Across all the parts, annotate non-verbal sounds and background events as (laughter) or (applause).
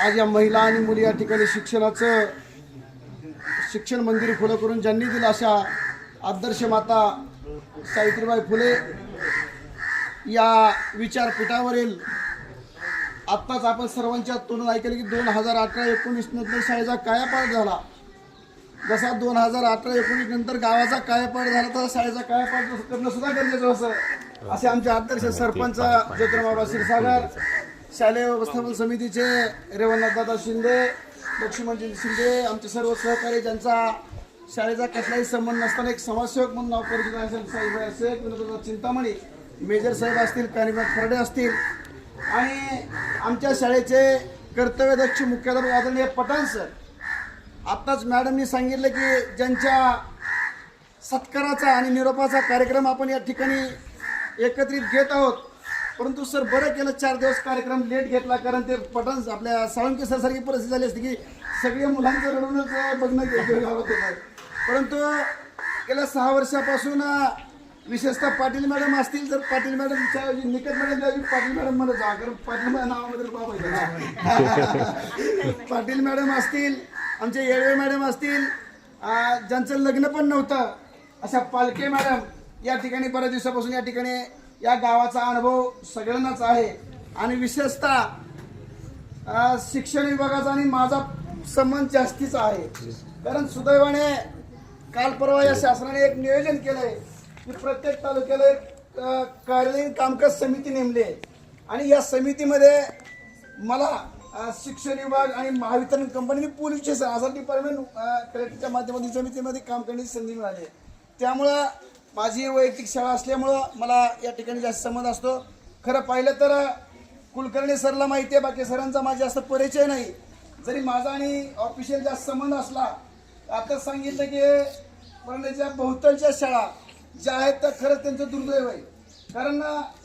आज या महिला आणि मुली या ठिकाणी शिक्षणाचं शिक्षण मंदिर खुलं करून ज्यांनी दिलं अशा आदर्श माता सावित्रीबाई फुले या विचारपीठावरील आत्ताच आपण सर्वांच्या तोंडून ऐकलं की दोन हजार अठरा एकोणीस नंतर शाळेचा कायापालट झाला. जसा दोन हजार अठरा एकोणीस नंतर गावाचा कायापालट झाला तसा शाळेचा कायापालट करणं सुद्धा गरजेचं होतं असे आमचे आदर्श सरपंच ज्योतिराबाबा क्षीरसागर शालेय व्यवस्थापन समितीचे रेवणनाथदादा शिंदे लक्ष्मणजी शिंदे आमचे सर्व सहकारी ज्यांचा शाळेचा कसलाही संबंध नसताना एक समाजसेवक म्हणून नाव परिचित असेल साईबाई असेल विनोददादा चिंतामणी मेजर साहेब असतील कानिनाथ खरडे असतील. आणि आमच्या शाळेचे कर्तव्यदक्ष मुख्याध्यापक आदरणीय पठाण सर आत्ताच मॅडमनी सांगितलं की ज्यांच्या सत्काराचा आणि निरोपाचा कार्यक्रम आपण या ठिकाणी एकत्रित घेत आहोत परंतु सर बरं केलं. चार दिवस कार्यक्रम लेट घेतला कारण ते पठाण आपल्या साळुंके सर सारखी परिस्थिती झाली असती की सगळ्या मुलांचं रडूनच बघणं होतं परंतु गेल्या सहा वर्षापासून विशेषतः पाटील मॅडम असतील तर पाटील मॅडमच्या निकट मॅडम पाटील मॅडम म्हणत जा कारण पाटील मॅडम नावामध्ये बाब (laughs) पाटील मॅडम असतील आमचे येळवे मॅडम असतील ज्यांचं लग्न पण नव्हतं अशा पालके मॅडम या ठिकाणी बऱ्याच दिवसापासून या ठिकाणी या गावाचा अनुभव सगळ्यांनाच आहे. आणि विशेषतः शिक्षण विभागाचा आणि माझा संबंध जास्तीचा आहे. कारण सुदैवाने काल परवा या शासनाने एक नियोजन केलंय की प्रत्येक तालुक्याला एक कार्यालयीन कामकाज समिती नेमली आहे. आणि या समितीमध्ये मला शिक्षण विभाग आणि महावितरण कंपनी पोलीस स्टेशन असा डिपार्टमेंट कलेक्टरच्या माध्यमातून समितीमध्ये काम करण्याची संधी मिळाली त्यामुळं माझी वैयक्तिक शाळा असल्यामुळं मला या ठिकाणी जास्त संबंध असतो. खरं पाहिलं तर कुलकर्णी सरला माहिती आहे बाकी सरांचा माझा जास्त परिचय नाही. जरी माझा आणि ऑफिशियल जास्त संबंध असला आता सांगितलं की परंतुच्या बहुतांच्या शाळा ज्या आहेत त्या खरंच त्यांचं दुर्दैव आहे. कारण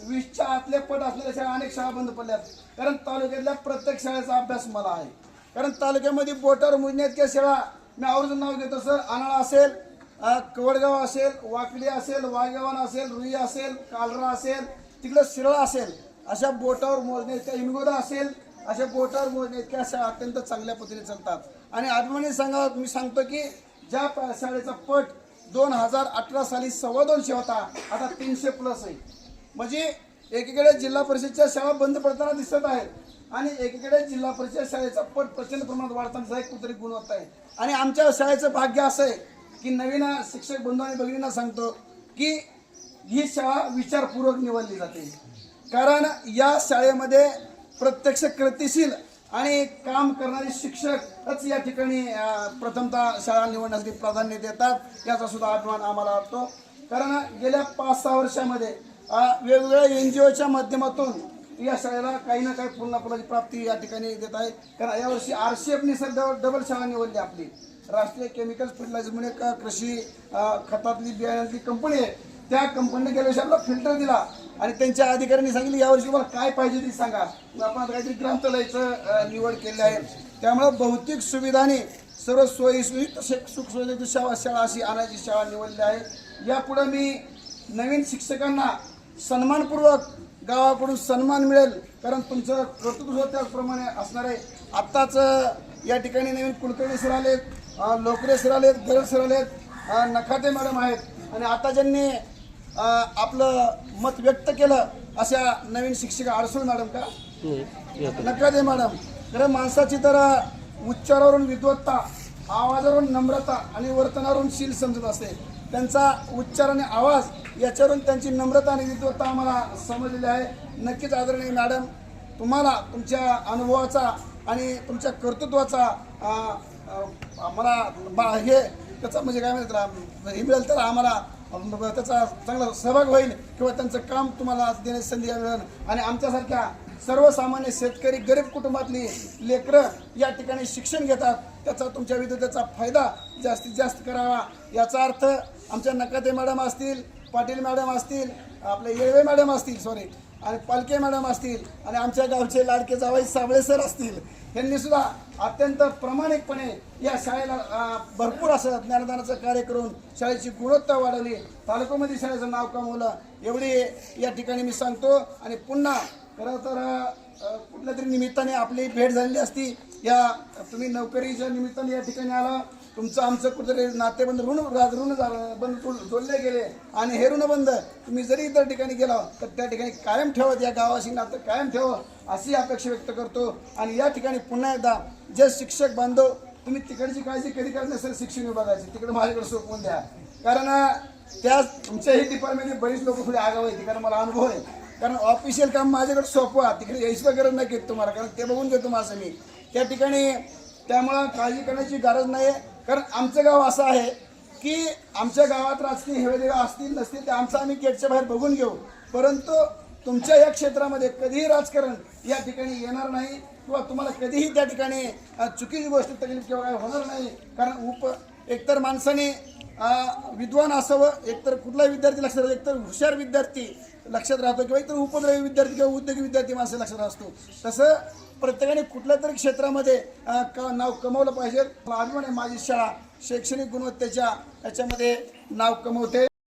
वीसच्या आतले पट असलेल्या शाळा अनेक शाळा बंद पडल्यात. कारण तालुक्यातल्या प्रत्येक शाळेचा अभ्यास मला आहे. कारण तालुक्यामध्ये बोटावर मोजण्यात शाळा मी आवर्जून नाव घेतो सर. अनाळा असेल कवडगाव असेल वाकडी असेल वाघेवान असेल रुई असेल कालरा असेल तिकडं शिरळा असेल अशा बोटावर मोजण्याच्या इनगोदा असेल अशा बोटावर मोजण्याच्या शाळा अत्यंत चांगल्या पद्धतीने चालतात. आणि अभिमानी सांगा मी सांगतो की ज्या शाळेचा पट दोन हजार अठरा साली सव्वा दोनशे होता आता तीनशे प्लस आहे. म्हणजे एकीकडे जिल्हा परिषदच्या शाळा बंद पडताना दिसत आहेत आणि एकीकडे जिल्हा परिषद शाळेचा पट प्रचंड प्रमाणात वाढताना एक कुठेतरी गुणवत्ता आहे. आणि आमच्या शाळेचं भाग्य असं आहे की नवीन शिक्षक बंधू आणि भगिनींना सांगतो की ही शाळा विचारपूर्वक निवडली जाते. कारण या शाळेमध्ये प्रत्यक्ष कृतिशील आणि काम करणारे शिक्षकच या ठिकाणी प्रथमतः शाळा निवडण्यासाठी प्राधान्य देतात. याचा सुद्धा अभिमान आम्हाला वाटतो. कारण गेल्या पाच सहा वर्षामध्ये वेगवेगळ्या एन जी ओच्या माध्यमातून या शाळेला काही ना काही पूर्ण पुलाची प्राप्ती या ठिकाणी देत आहे. कारण यावर्षी आर सी एफने सध्या डबल शाळा निवडली आपली. राष्ट्रीय केमिकल फर्टिलायझर म्हणून एक कृषी खतातली बियाण्यातली कंपनी आहे. त्या कंपनीने गेल्या वर्षी आपला फिल्टर दिला. आणि त्यांच्या अधिकाऱ्यांनी सांगितलं यावर्षी मला काय पाहिजे ते सांगा. आपण आता काहीतरी ग्रंथालयाचं निवड केली आहे. त्यामुळं भौतिक सुविधाने सर्व सोयीसुई तसे सुखसुविधेची शाळा शाळा अशी आणायची शाळा निवडली आहे. यापुढं मी नवीन शिक्षकांना सन्मानपूर्वक गावाकडून सन्मान मिळेल कारण तुमचं कर्तृत्व त्याचप्रमाणे असणार आहे. आत्ताच या ठिकाणी नवीन कुलकर्णी सर आलेत लोकरे सर आलेत गरड सर आलेत नखाते मॅडम आहेत. आणि आता ज्यांनी आपलं मत व्यक्त केलं अशा नवीन शिक्षिका अडसूळ मॅडम का? नखाते मॅडम. खरं माणसाची तर उच्चारावरून विद्वत्ता आवाजावरून नम्रता आणि वर्तनावरून शील समजत असते. त्यांचा उच्चार आणि आवाज याच्यावरून त्यांची नम्रता आणि विद्वत्ता आम्हाला समजलेली आहे. नक्कीच आदरणीय मॅडम तुम्हाला तुमच्या अनुभवाचा आणि तुमच्या कर्तृत्वाचा आम्हाला मला बा- हे त्याचा म्हणजे काय म्हणतात हे मिळेल तर आम्हाला त्याचा चांगला सहभाग होईल किंवा त्यांचं काम तुम्हाला देण्याची संधी मिळेल आणि आमच्यासारख्या सर्वसामान्य शेतकरी गरीब कुटुंबातली लेकरं या ठिकाणी शिक्षण घेतात. त्याचा तुमच्या विद्यार्थ्याचा फायदा जास्तीत जास्त करावा. याचा अर्थ आमच्या नकाते मॅडम असतील पाटील मॅडम असतील आपले येळवे मॅडम असतील सॉरी आणि पालके मॅडम असतील आणि आमच्या गावचे लाडके जावाई साबळे सर असतील यांनी सुद्धा अत्यंत प्रामाणिकपणे या शाळेला भरपूर असं ज्ञानदानाचं कार्य करून शाळेची गुणवत्ता वाढवली. तालुक्यामध्ये शाळेचं नाव कमवलं. एवढी या ठिकाणी मी सांगतो. आणि पुन्हा खरं तर कुठल्या तरी निमित्ताने आपली भेट झालेली असती. या तुम्ही नोकरीच्या निमित्ताने या ठिकाणी आला. तुमचं आमचं कुठेतरी नातेबंद ऋण ऋण झालं बंद जोडले गेले. आणि हे ऋणबंध तुम्ही जरी इतर ठिकाणी गेला तर त्या ठिकाणी कायम ठेवत या गावाशी नातं कायम ठेवा अशी अपेक्षा व्यक्त करतो. आणि या ठिकाणी पुन्हा एकदा जे शिक्षक बांधव तुम्ही तिकडची काळजी कधी करत नसेल शिक्षण विभागाची तिकडे माझ्याकडे सोपवून द्या. कारण त्याच त्या तुमच्याही डिपार्टमेंटमध्ये बरीच लोक थोडी आगाव आहेत कारण मला अनुभव आहे. कारण ऑफिशियल काम माझ्याकडे सोपवा तिकडे यायची गरज नाही घेत तुम्हाला कारण ते बघून घेतो माझं मी त्या ठिकाणी त्यामुळं काळजी करण्याची गरज नाही आहे कारण आमचं गाव असं आहे की आमच्या गावात राजकीय हेवेदेवा असतील नसतील ते आमचं आम्ही गेटच्या बाहेर बघून घेऊ. परंतु तुमच्या या क्षेत्रामध्ये कधीही राजकारण या ठिकाणी येणार नाही किंवा तुम्हाला कधीही त्या ठिकाणी चुकीची गोष्ट तकलीफ किंवा काय होणार नाही. कारण उप एकतर माणसाने विद्वान असावं एकतर कुठलाही विद्यार्थी लक्षात राहतो एकतर हुशार विद्यार्थी लक्षात राहतो किंवा एकतर उपद्रवी विद्यार्थी किंवा उद्योगी विद्यार्थी माणसं लक्षात असतो तसं प्रत्येकाने कुठल्या तरी क्षेत्रामध्ये क नाव कमवलं पाहिजे. अभिमान आहे माझी शाळा शैक्षणिक गुणवत्तेच्या याच्यामध्ये नाव कमवते.